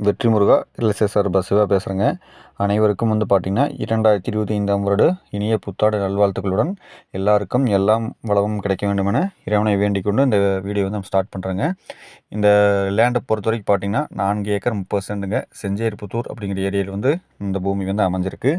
வெற்றி முருகா எல்எஸ்எஸ்ஆர் சிவா பேசுகிறேங்க அனைவருக்கும் வந்து பார்த்திங்கன்னா இரண்டாயிரத்தி இருபத்தி ஐந்தாம் வருட இனிய புத்தாடு நல்வாழ்த்துக்களுடன் எல்லாருக்கும் எல்லாம் வளமும் கிடைக்க வேண்டுமென இறைவனை வேண்டிக் கொண்டு இந்த வீடியோ வந்து நம்ம ஸ்டார்ட் பண்ணுறேங்க இந்த லேண்டை பொறுத்த வரைக்கும் பார்த்திங்கன்னா நான்கு ஏக்கர் முப்பது சென்ட்டுங்க செஞ்சேரிப்புத்தூர் அப்படிங்கிற ஏரியாவில் வந்து இந்த பூமி வந்து அமைஞ்சிருக்கு.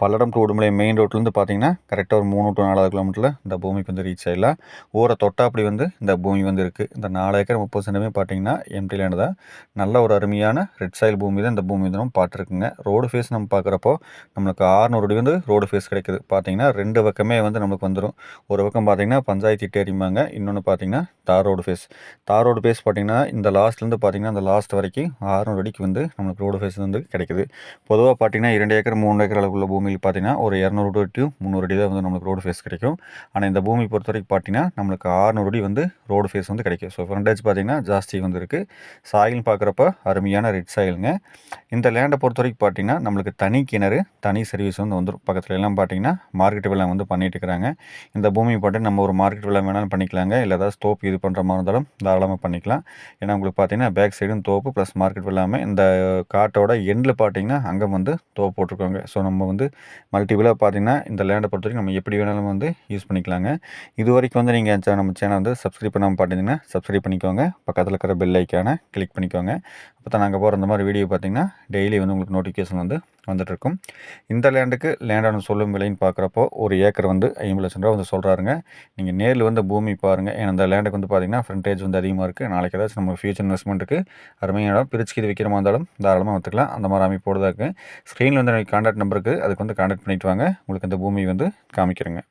பல்லடம் டு உடுமலை மெயின் ரோட்லேருந்து பார்த்திங்கன்னா கரெக்டாக ஒரு மூணு டு நாலாவது கிலோமீட்டரில் இந்த பூமிக்கு வந்து ரீச் ஆகிடலாம் ஊரை தொட்டாப்படி வந்து இந்த பூமி வந்து இருக்குது இந்த நாலு ஏக்கர் முப்பது சென்ட்டுமே பார்த்திங்கன்னா எம்டி லேண்டு தான். நல்ல ஒரு அருமையான ரெட் சாயில் பூமி தான் இந்த பூமி தினம் பார்த்துருக்குங்க. ரோடு ஃபேஸ் நம்ம பார்க்குறப்போ நம்மளுக்கு ஆறுநூறு அடி வந்து ரோடு ஃபேஸ் கிடைக்குது. பார்த்தீங்கன்னா ரெண்டு பக்கமே வந்து நம்மளுக்கு வந்துடும் ஒரு பக்கம் பார்த்தீங்கன்னா பஞ்சாயத்து இட்டேரிமாங்க இன்னொன்று பார்த்தீங்கன்னா tar road face tar road face பார்த்தீங்கன்னா இந்த லாஸ்ட்லேருந்து பார்த்தீங்கன்னா அந்த லாஸ்ட் வரைக்கும் ஆறுநூறு அடிக்கு வந்து நம்மளுக்கு ரோடு ஃபேஸ் வந்து கிடைக்குது. பொதுவாக பார்த்தீங்கன்னா இரண்டு ஏக்கர் மூணு ஏக்கர் அளவுள்ள பூமியில் பார்த்தீங்கன்னா ஒரு இரநூறு அடி டு முந்நூறு அடி தான் வந்து நம்மளுக்கு ரோடு ஃபேஸ் கிடைக்கும். ஆனால் இந்த பூமி பொறுத்த வரைக்கும் பார்த்தீங்கன்னா நம்மளுக்கு ஆறுநூறு அடி வந்து ரோடு ஃபேஸ் வந்து கிடைக்கும். ஸோ ஃப்ரண்டேஜ் பார்த்தீங்கன்னா ஜாஸ்தி வந்து இருக்குது சாயில்னு பார்க்குறப்ப அருமையான ரெட் சாயிலுங்க இந்த லேண்டை பொறுத்த வரைக்கும் பார்த்தீங்கன்னா நம்மளுக்கு தனி கிணறு தனி சர்வீஸ் வந்து வந்துடும் பக்கத்தில் எல்லாம் பார்த்தீங்கன்னா மார்க்கெட் விலை வந்து பண்ணிகிட்டு இருக்கிறாங்க. இந்த பூமி போட்டு நம்ம ஒரு மார்க்கெட் விலை வேணாலும் பண்ணிக்கலாங்க. இல்லை ஏதாவது தோப்பு இது பண்ணுற மாதிரி இருந்தாலும் தாராளமாக பண்ணிக்கலாம். ஏன்னா உங்களுக்கு பார்த்தீங்கன்னா பேக் சைடும் தோப்பு ப்ளஸ் மார்க்கெட் இல்லாமல் இந்த காட்டோட எண்டில் பார்த்தீங்கன்னா அங்கே வந்து தோப்பு போட்டிருக்காங்க. ஸோ நம்ம வந்து மல்டிபிளாக பார்த்தீங்கன்னா இந்த லேண்டை பொறுத்த வரைக்கும் நம்ம எப்படி வேணாலும் வந்து யூஸ் பண்ணிக்கலாங்க. இது வரைக்கும் வந்து நீங்கள் நம்ம சேனல் வந்து சப்ஸ்கிரைப் பண்ணாமல் பார்த்தீங்கன்னா சப்ஸ்கிரைப் பண்ணிக்கோங்க. பக்கத்தில் இருக்கிற பெல் ஐக்கானை கிளிக் பண்ணிக்கோங்க. அப்போ தான் நாங்கள் போகிற இந்த மாதிரி வீடியோ பார்த்தீங்கன்னா டெய்லி வந்து உங்களுக்கு நோட்டிஃபிகேஷன் வந்து வந்துட்டுருக்கும். இந்த லேண்டுக்கு லேண்டான சொல்லும் விலைன்னு பார்க்குறப்போ ஒரு ஏக்கர் வந்து ஐம்பது லட்சம் ரூபா வந்து சொல்கிறாருங்க நீங்கள் நேரில் வந்து பூமி பாருங்கள் ஏன்னா அந்த லேண்டுக்கு வந்து பார்த்திங்கன்னா ஃப்ரண்டேஜ் வந்து அதிகமாக இருக்குது நாளைக்கு ஏதாச்சும் நம்ம ஃபியூச்சர் இன்வெஸ்ட்மெண்ட்டுக்கு அருமையான இடம் பிரிச்சுக்கிது வைக்கிறமா இருந்தாலும் தாராளமாக வந்துக்கலாம். அந்த மாதிரி அமைப்போடு தான் இருக்குது ஸ்க்ரீனில் வந்து எனக்கு கான்டாக்ட் நம்பருக்கு அதுக்கு வந்து கான்டாக்ட் பண்ணிவிட்டு வாங்க. உங்களுக்கு அந்த பூமி வந்து காமிக்கிறேங்க.